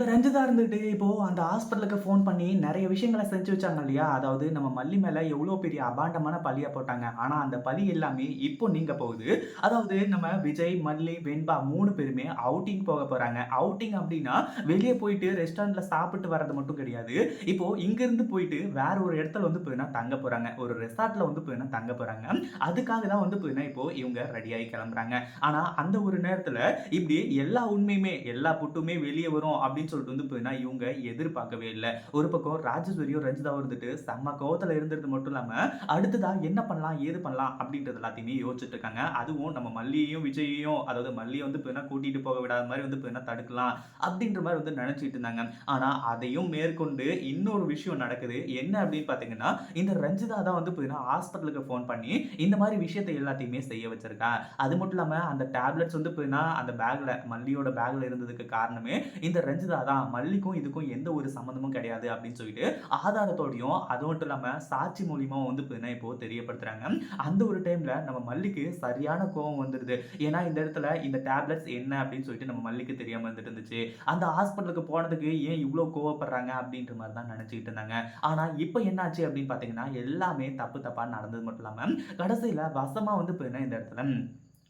இந்த ரஞ்சிதா இருந்துட்டு இப்போது அந்த ஹாஸ்பிட்டலுக்கு ஃபோன் பண்ணி நிறைய விஷயங்களை செஞ்சு வச்சாங்க இல்லையா? அதாவது நம்ம மல்லி மேலே எவ்வளோ பெரிய அபாண்டமான பழியை போட்டாங்க. ஆனால் அந்த பழி எல்லாமே இப்போ நீங்க போகுது. அதாவது நம்ம விஜய் மல்லி வெண்பா மூணு பேருமே அவுட்டிங் போக போகிறாங்க அவுட்டிங் அப்படின்னா வெளியே போயிட்டு ரெஸ்டாரண்ட்ல சாப்பிட்டு வர்றது மட்டும் கிடையாது. இப்போ இங்கேருந்து போயிட்டு வேற ஒரு இடத்துல வந்து போயினா தங்க போகிறாங்க ஒரு ரெசார்ட்ல வந்து போயினா தங்க போகிறாங்க அதுக்காக தான் வந்து போயினா இப்போ இவங்க ரெடியாகி கிளம்புறாங்க. ஆனால் அந்த ஒரு நேரத்தில் இப்படி எல்லா உண்மையுமே எல்லா புட்டுமே வெளியே வரும் அப்படின்னு சொல்லிட்டு வந்து போயினா இவங்க எதிர்பார்க்கவே இல்லை. ஒரு பக்கம் ராஜேஸ்வரியும் ரஞ்சிதாவும் இருந்துட்டு செம்ம கோவத்தில் இருந்தது மட்டும் இல்லாமல் அடுத்ததாக என்ன பண்ணலாம் ஏது பண்ணலாம் அப்படின்றது எல்லாத்தையுமே யோசிச்சுட்டு இருக்காங்க. அதுவும் நம்ம மல்லியையும் விஜயையும் அதாவது மல்லியை வந்து போயினா கூட்டிட்டு போக விடாத மாதிரி வந்து போயினா தடுக்கலாம் அப்படின்ற மாதிரி வந்து நினைச்சிட்டு இருந்தாங்க. ஆனால் அதையும் மேற்கொண்டு இன்னொரு விஷயம் நடக்குது. என்ன அப்படின்னு பார்த்தீங்கன்னா இந்த ரஞ்சிதா தான் வந்து போயினா ஹாஸ்பிட்டலுக்கு ஃபோன் பண்ணி இந்த மாதிரி விஷயத்தை எல்லாத்தையுமே செய்ய வச்சிருக்கா. அது மட்டும் இல்லாமல் அந்த டேப்லெட்ஸ் வந்து போயினா அந்த பேக்ல மல்லியோட பேக்ல இருந்ததுக்கு காரணமே இந்த ரஞ்சிதா தான் மல்லிக்கும் இதுக்கும் எந்த ஒரு சம்மந்தமும் கிடையாது அப்படின்னு சொல்லிட்டு ஆதாரத்தோடையும் அது மட்டும் இல்லாமல் சாட்சி மூலியமாக வந்து போயினா இப்போ தெரியப்படுத்துறாங்க. அந்த ஒரு டைமில் நம்ம மல்லிக்கு சரியான கோவம் வந்துடுது ஏன்னா இந்த இடத்துல இந்த டேப்லெட்ஸ் என்ன அப்படின்னு சொல்லிட்டு நம்ம மல்லிக்கு தெரியாமல் இருந்துட்டு இருந்துச்சு. அந்த ஹாஸ்பிட்டலுக்கு போனதுக்கு ஏன் இவ்வளோ கோவப்படுறாங்க அப்படின்ற மாதிரி தான் நினச்சிக்கிட்டு இருந்தாங்க. ஆனால் இப்போ என்னாச்சு அப்படின்னு பார்த்தீங்கன்னா எல்லாமே தப்பு தப்பாக நடந்தது மட்டும் இல்லாமல் கடைசியில் வசமாக வந்து போயினா இந்த இடத்துல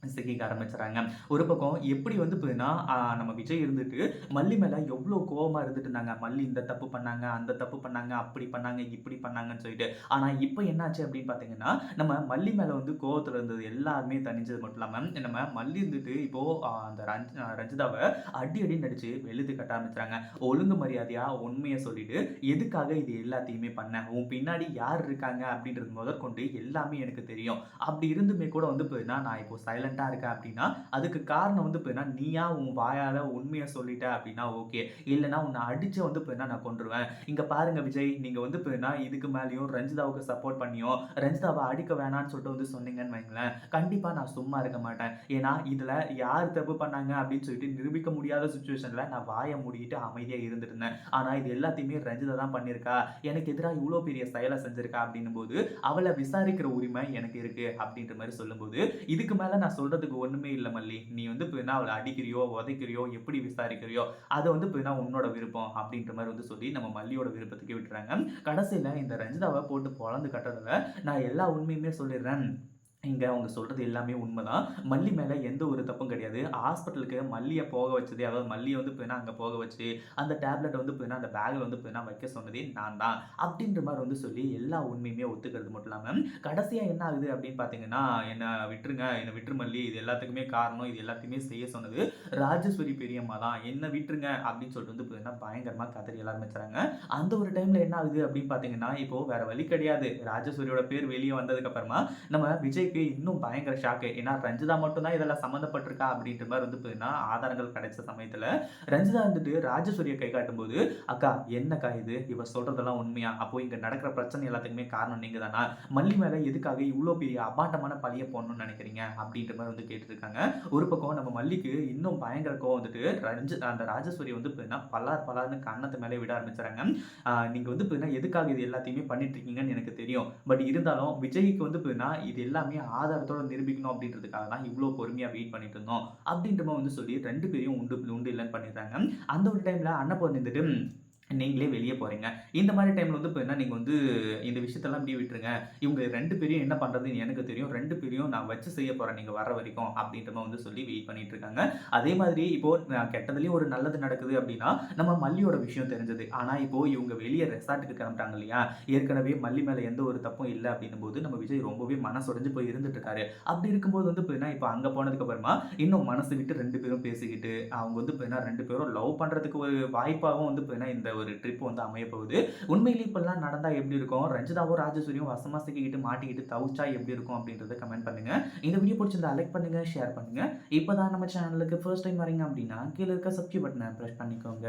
சிக்கிக்க ஆரம்பிச்சுறாங்க ஒரு பக்கம் எப்படி வந்து போதுன்னா நம்ம விஜய் இருந்துட்டு மல்லி மேலே எவ்வளோ கோவமாக இருந்துட்டு இருந்தாங்க. மல்லி இந்த தப்பு பண்ணாங்க அந்த தப்பு பண்ணாங்க அப்படி பண்ணாங்க இப்படி பண்ணாங்கன்னு சொல்லிட்டு. ஆனால் இப்போ என்னாச்சு அப்படின்னு பார்த்தீங்கன்னா நம்ம மல்லி மேலே வந்து கோவத்தில் இருந்தது எல்லாருமே தனிஞ்சது மட்டும் இல்லாமல் நம்ம மல்லி இருந்துட்டு இப்போது அந்த ரஞ்ச் ரஞ்சிதாவை அடி அடி நடிச்சு வெளுத்து கட்ட ஆரம்பிச்சுறாங்க ஒழுங்கு மரியாதையாக உண்மையை சொல்லிட்டு எதுக்காக இது எல்லாத்தையுமே பண்ண? உன் பின்னாடி யார் இருக்காங்க? அப்படின்றது முதற்கொண்டு எல்லாமே எனக்கு தெரியும். அப்படி இருந்துமே கூட வந்து போயின்னா நான் இப்போ சைலண்டாக இருக்கேன் அப்படின்னா அதுக்கு காரணம் வந்து போயின்னா நீயா உன் வாயால் உண்மையை சொல்லிட்ட அப்படின்னா ஓகே இல்லைனா உன்னை அடிச்சு வந்து போயின்னா நான் கொண்டுருவேன் இங்கே பாருங்க விஜய் நீங்கள் வந்து போயின்னா இதுக்கு மேலேயும் ரஞ்சிதாவுக்கு சப்போர்ட் பண்ணியோ ரஞ்சிதாவை அடிக்க வேணாம்னு சொல்லிட்டு வந்து சொன்னீங்கன்னு வைங்களேன் கண்டிப்பாக நான் சும்மா இருக்க மாட்டேன். ஏன்னா இதில் யார் தப்பு பண்ணாங்க அப்படின்னு சொல்லிட்டு நிரூபிக்க முடியாத சுச்சுவேஷனில் நான் வாயை மூடிட்டு அமைதியாக இருந்துட்டு இருந்தேன் ஆனால் இது எல்லாத்தையுமே ரஞ்சிதா தான் பண்ணியிருக்கா. எனக்கு எதிராக இவ்வளோ பெரிய செயலை செஞ்சிருக்கா அப்படின்னும் போது அவளை விசாரிக்கிற உரிமை எனக்கு இருக்கு அப்படின்ற மாதிரி சொல்லும்போது இதுக்கு மேலே நான் சொல்கிறதுக்கு ஒன்றுமே இல்லை மல்லி. நீ வந்து போயினா அவளை அடிக்கிறியோ உதைக்கிறியோ எப்படி விசாரிக்கிறியோ அதை வந்து போயினா உன்னோட விருப்பம் அப்படின்ற மாதிரி வந்து சொல்லி நம்ம மல்லியோட விருப்பத்துக்கு விட்டுறாங்க. கடைசியில் இந்த ரஞ்சிதாவை போட்டு பொழந்து கட்டுறதுல நான் எல்லா உண்மையுமே சொல்லிடுறேன். இங்கே அவங்க சொல்கிறது எல்லாமே உண்மைதான். மல்லி மேலே எந்த ஒரு தப்பும் கிடையாது. ஹாஸ்பிட்டலுக்கு மல்லியை போக வச்சது அதாவது மல்லியை வந்து போயினா அங்கே போக வச்சு அந்த டேப்லெட் வந்து போயினா அந்த பேக்கில் வந்து போயினா வைக்க சொன்னதே நான் தான். அப்படின்ற மாதிரி வந்து சொல்லி எல்லா உண்மையுமே ஒத்துக்கிறது மட்டும் இல்லாமல் கடைசியாக என்ன ஆகுது அப்படின்னு பார்த்தீங்கன்னா என்னை விட்டுருங்க என்னை விட்டுரு மல்லி இது எல்லாத்துக்குமே காரணம் இது எல்லாத்தையுமே செய்ய சொன்னது ராஜேஸ்வரி பெரியம்மா தான். என்னை விட்டுருங்க அப்படின்னு சொல்லிட்டு வந்து போயினா பயங்கரமாக கதறி எல்லாம் ஆரம்பிச்சாங்க அந்த ஒரு டைமில் என்ன ஆகுது அப்படின்னு பார்த்தீங்கன்னா இப்போ வேற வழி கிடையாது. ராஜேஸ்வரியோட பேர் வெளியே வந்ததுக்கப்புறமா நம்ம விஜய்க்கு இன்னும் பயங்கர ஷாக்கு ஏன்னா ரஞ்சிதா மட்டும்தான் இதெல்லாம் சம்மந்தப்பட்டிருக்கா அப்படின்னு அப்படின்ற மாதிரி வந்து போயின்னா ஆதாரங்கள் கிடைச்ச சமயத்தில் ரஞ்சிதா வந்துட்டு ராஜேஸ்வரியை கை காட்டும்போது அக்கா என்னக்கா இது? இவ சொல்றதெல்லாம் உண்மையா? அப்போ இங்க நடக்கிற பிரச்சனை எல்லாத்துக்குமே காரணம் நீங்க தானா மல்லி மேல எதுக்காக இவ்வளோ பெரிய அபாண்டமான பழிய போடணும்னு நினைக்கிறீங்க? அப்படின்ற மாதிரி வந்து கேட்டுருக்காங்க. ஒரு பக்கம் நம்ம மல்லிக்கு இன்னும் பயங்கர கோவம் வந்துட்டு ரஞ்சி அந்த ராஜஸ்வரி வந்து போயின்னா பலார் பலார்னு கண்ணத்து மேலே விட ஆரம்பிச்சுறாங்க நீங்கள் நீங்க வந்து போயின்னா எதுக்காக இது எல்லாத்தையுமே பண்ணிட்டு இருக்கீங்கன்னு எனக்கு தெரியும். பட் இருந்தாலும் விஜய்க்கு வந்து போயின்னா இது எல்லாமே ஆதாரத்தோட நிரூபிக்கணும் அப்படின்றதுக்காக தான் இவ்வளோ பொறுமையாக வெயிட் பண்ணிட்டு இருந்தோம். அப்படின்ற மாதிரி வந்து சொல்லி ரெண்டு பேரையும் உண்டு உண்டு இல்லைன்னு பண்ணிடுறாங்க. அந்த ஒரு டைமில் அன்னப்போ இருந்துட்டு நீங்களே வெளியே போகிறீங்க இந்த மாதிரி டைமில் வந்து இப்போ என்ன நீங்கள் வந்து இந்த விஷயத்தெல்லாம் இப்படி விட்டுருங்க. இவங்க ரெண்டு பேரையும் என்ன பண்ணுறதுன்னு எனக்கு தெரியும். ரெண்டு பேரையும் நான் வச்சு செய்ய போகிறேன் நீங்கள் வர வரைக்கும் அப்படின்ற மாதிரி வந்து சொல்லி வெயிட் பண்ணிட்டு இருக்காங்க. அதே மாதிரி இப்போது நான் கெட்டதுலேயும் ஒரு நல்லது நடக்குது அப்படின்னா நம்ம மல்லியோட விஷயம் தெரிஞ்சது. ஆனால் இப்போது இவங்க வெளியே ரெசார்ட்டுக்கு கிளம்புறாங்க இல்லையா? ஏற்கனவே மல்லி மேலே எந்த ஒரு தப்பும் இல்லை அப்படின்னும் போது நம்ம விஜய் ரொம்பவே மனசுடைஞ்சு போய் இருந்துட்டு இருக்காரு. அப்படி இருக்கும்போது வந்து போயினா இப்போ அங்கே போனதுக்கப்புறமா இன்னும் மனசு விட்டு ரெண்டு பேரும் பேசிக்கிட்டு அவங்க வந்து போயினா ரெண்டு பேரும் லவ் பண்ணுறதுக்கு ஒரு வாய்ப்பாகவும் வந்து போயினா இந்த ஒரு ட்ரிப் வந்து அமைய போகுது. உண்மையிலேயே இப்பெல்லாம் நடந்தால் எப்படி இருக்கும்? ரஞ்சிதாவும் ராஜசூரியும் வசமாக சிக்கிக்கிட்டு மாட்டிக்கிட்டு தவிச்சா எப்படி இருக்கும் அப்படின்றத கமெண்ட் பண்ணுங்க. இந்த வீடியோ பிடிச்சிருந்தா லைக் பண்ணுங்க ஷேர் பண்ணுங்க. இப்போதான் நம்ம சேனலுக்கு ஃபர்ஸ்ட் டைம் வரீங்க அப்படின்னா கீழே இருக்க சப்ஸ்கிரைப் பட்டனை ப்ரெஸ் பண்ணிக்கோங்க.